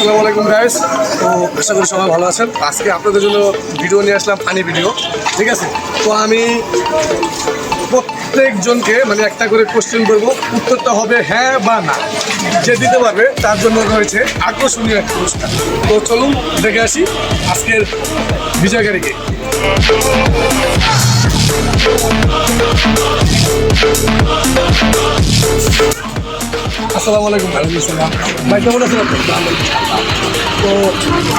আসসালামু আলাইকুম গাইস তো আশা করি সবাই ভালো আছেন। আজকে আপনাদের জন্য ভিডিও নিয়ে আসলাম ফানি ভিডিও ঠিক আছে? তো আমি প্রত্যেকজনকে মানে একটা করে কোশ্চেন করব, উত্তরটা হবে হ্যাঁ বা না। যে দিতে পারবে, তার জন্য রয়েছে আকর্ষণীয় একটা পুরস্কার তো চলুন, দেখে আসি আজকের বিজয়কারীকে আসসালামু আলাইকুম ভাই ভাই, কেমন আছেন তো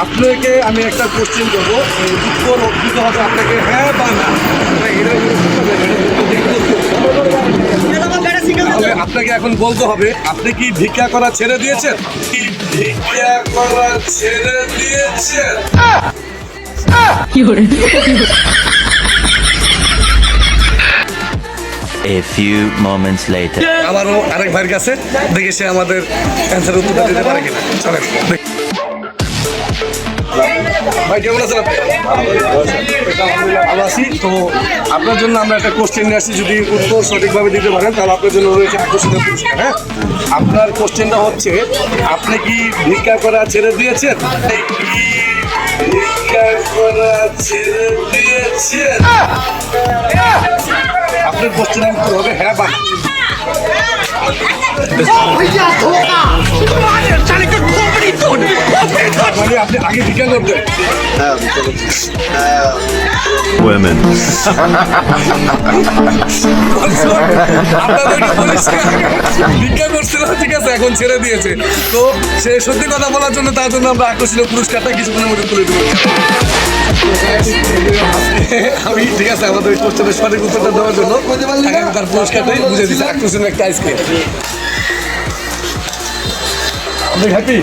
আপনাকে আমি একটা কোশ্চেন করব। এই উত্তর হবে আপনাকে হ্যাঁ বা না? আপনাকে এখন বলতে হবে, আপনি কি ভিক্ষা করা ছেড়ে দিয়েছেন? কি ভিক্ষা করা ছেড়ে দিয়েছেন। A few moments later. আবারও আরেক ভাইয়ের কাছে দেখি সে আমাদের অ্যান্সার উত্তরটা দিতে পারে কিনা। চলেন। ভাই কেমন আছেন আপনি? আছি। তো আপনার জন্য আমরা একটা কোশ্চেন নিয়ে আসছি যদি উত্তর সঠিকভাবে দিতে পারেন তাহলে আপনার জন্য রয়েছে আকর্ষণীয় পুরস্কার হ্যাঁ? আপনার কোশ্চেনটা হচ্ছে আপনি কি ভিক্ষা করা ছেড়ে দিয়েছেন? আপনি কি ভিক্ষা করা ছেড়ে দিয়েছেন? আপনার কোশ্চেনের উত্তর হবে হ্যাঁ বা আপনি আগে ভিক্ষা করতেন Women. ভিক্ষা করছিল ঠিক আছে এখন ছেড়ে দিয়েছে। তো সে সত্যি কথা বলার জন্য তার জন্য আমরা আকর্ষণীয় পুরস্কারটা কিছুক্ষণের মধ্যে তুলে দেবো। আমি ঠিক আছে আমাদের কোশ্চেনের সঠিক উত্তরটা দেওয়ার জন্য তার পুরস্কারটাই বুঝে দিচ্ছি কোশ্চেন একটা আইসক্রিম আপনি হ্যাপি